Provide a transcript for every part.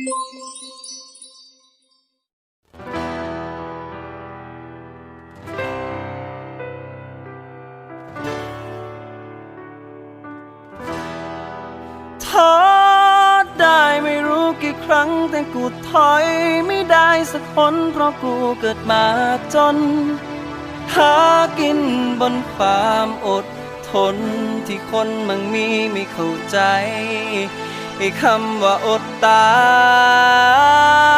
ท้อได้ไม่รู้กี่ครั้งแต่กูถอยไม่ได้สักคนเพราะกูเกิดมาจน หากินบนความอดทนที่คนมังมีไม่เข้าใจ ไอ้คำว่าอดตาย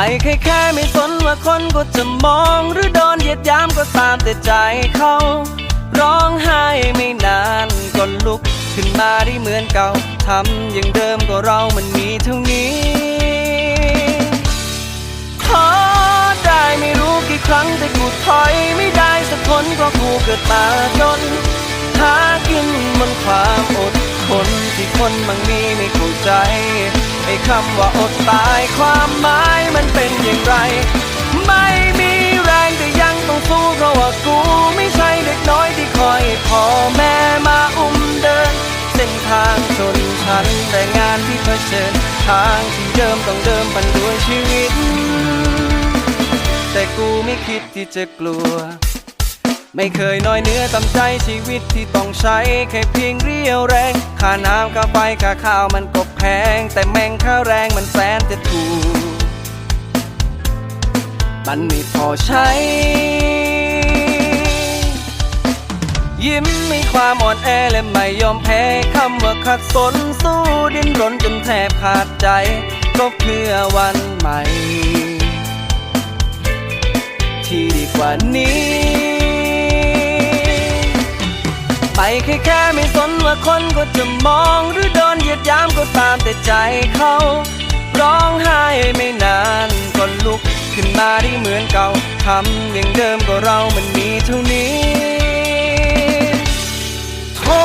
ไม่แค่แค่ไม่สนว่าคนก็จะมองหรือโดนเหยียดยามก็ตามแต่ใจเขา ร้องไห้ไม่นานก็ลุกขึ้นมาได้เหมือนเก่าทำอย่างเดิมก็เรามันมีเท่านี้ท้อได้ไม่รู้กี่ครั้งแต่กูถอยไม่ได้สักคนเพราะกูเกิดมาจนหากินบนความอดทนที่คนบางมีไม่เข้าใจ ไอ้คำว่าอดตายความหมายมันเป็นอย่างไร ไม่มีแรงแต่ยังต้องสู้เพราะว่ากูไม่ใช่เด็กน้อยที่คอยพ่อแม่มาอุ้มเดิน เส้นทางชนชั้นแต่งานที่เผชิญทางที่เดิมต้องเดิมพันด้วยชีวิต แต่กูไม่คิดที่จะกลัว ไม่เคยน้อยเนื้อต่ำใจชีวิตที่ต้องใช้แค่เพียงเรียวแรง ค่าน้ำค่าไฟค่าข้าวมันก็แพง แต่แม่งค่าแรงมันแสนจะถูก มันไม่พอใช้ ยิ้มมีความอ่อนแอและไม่ยอมแพ้คำว่าขัดสนสู้ดิ้นรนจนแทบขาดใจก็เพื่อวันใหม่ ที่ดีกว่านี้ แค่แค่ไม่สนว่าคนก็จะมองหรือโดนเหยียดยามก็ตามแต่ใจเขา ร้องไห้ไม่นานก็ลุกขึ้นมาได้เหมือนเก่าทำอย่างเดิมก็เรามันมีเท่านี้ท้อ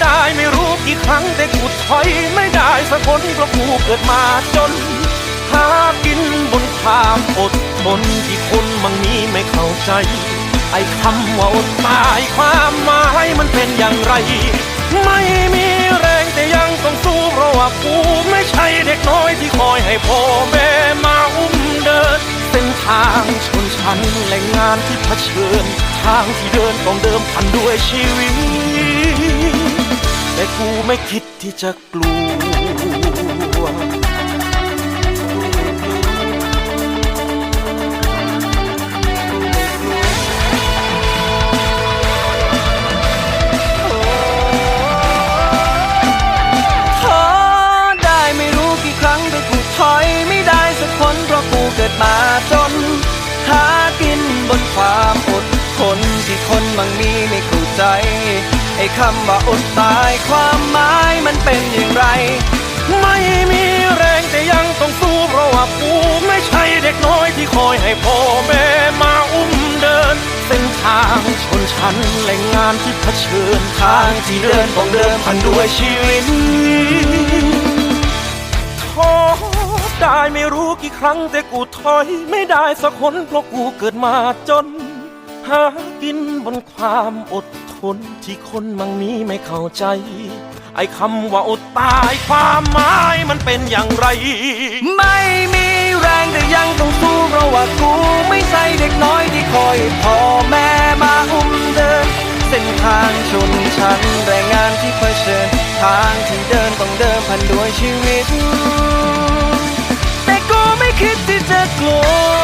ได้ไม่รู้กี่ครั้งแต่กูถอยไม่ได้สักคนเพราะกูเกิดมาจนหากินบนความอดทนที่คนบางนี้ไม่เข้าใจ อ้คำว่าอดตายความหมายมันเป็นอย่างไร ไม่มีแรงแต่ยังต้องสู้เพราะว่ากูไม่ใช่เด็กน้อยที่คอยให้พ่อแม่มาอุ้มเดินเส้นทางชนชั้นและงานที่เผชิญ ทางที่เดินต้องเดิมพันด้วยชีวิตแต่กูไม่คิดที่จะกลัว บางมีไม่เข้าใจ ไอ้คำว่าอดตายความหมายมันเป็นอย่างไร ไม่มีแรงแต่ยังต้องสู้เพราะว่ากูไม่ใช่เด็กน้อยที่คอยให้พ่อแม่มาอุ้มเดิน เส้นทางชนชั้นและงานที่เผชิญทางที่เดินต้องเดิมพันด้วยชีวิตท้อได้ไม่รู้กี่ครั้งแต่กูถอยไม่ได้สักคนเพราะกูเกิดมาจน หากินบนความอดทนที่คนมังมีไม่เข้าใจ ไอ้คำว่าอดตายความหมายมันเป็นอย่างไร ไม่มีแรงแต่ยังต้องสู้เพราะว่ากูไม่ใช่เด็กน้อยที่คอยพ่อแม่มาอุ้มเดิน เส้นทางชุนชันแรงงานที่เผชิญ ทางที่เดินต้องเดินผ่านด้วยชีวิต แต่กูไม่คิดที่จะกลัว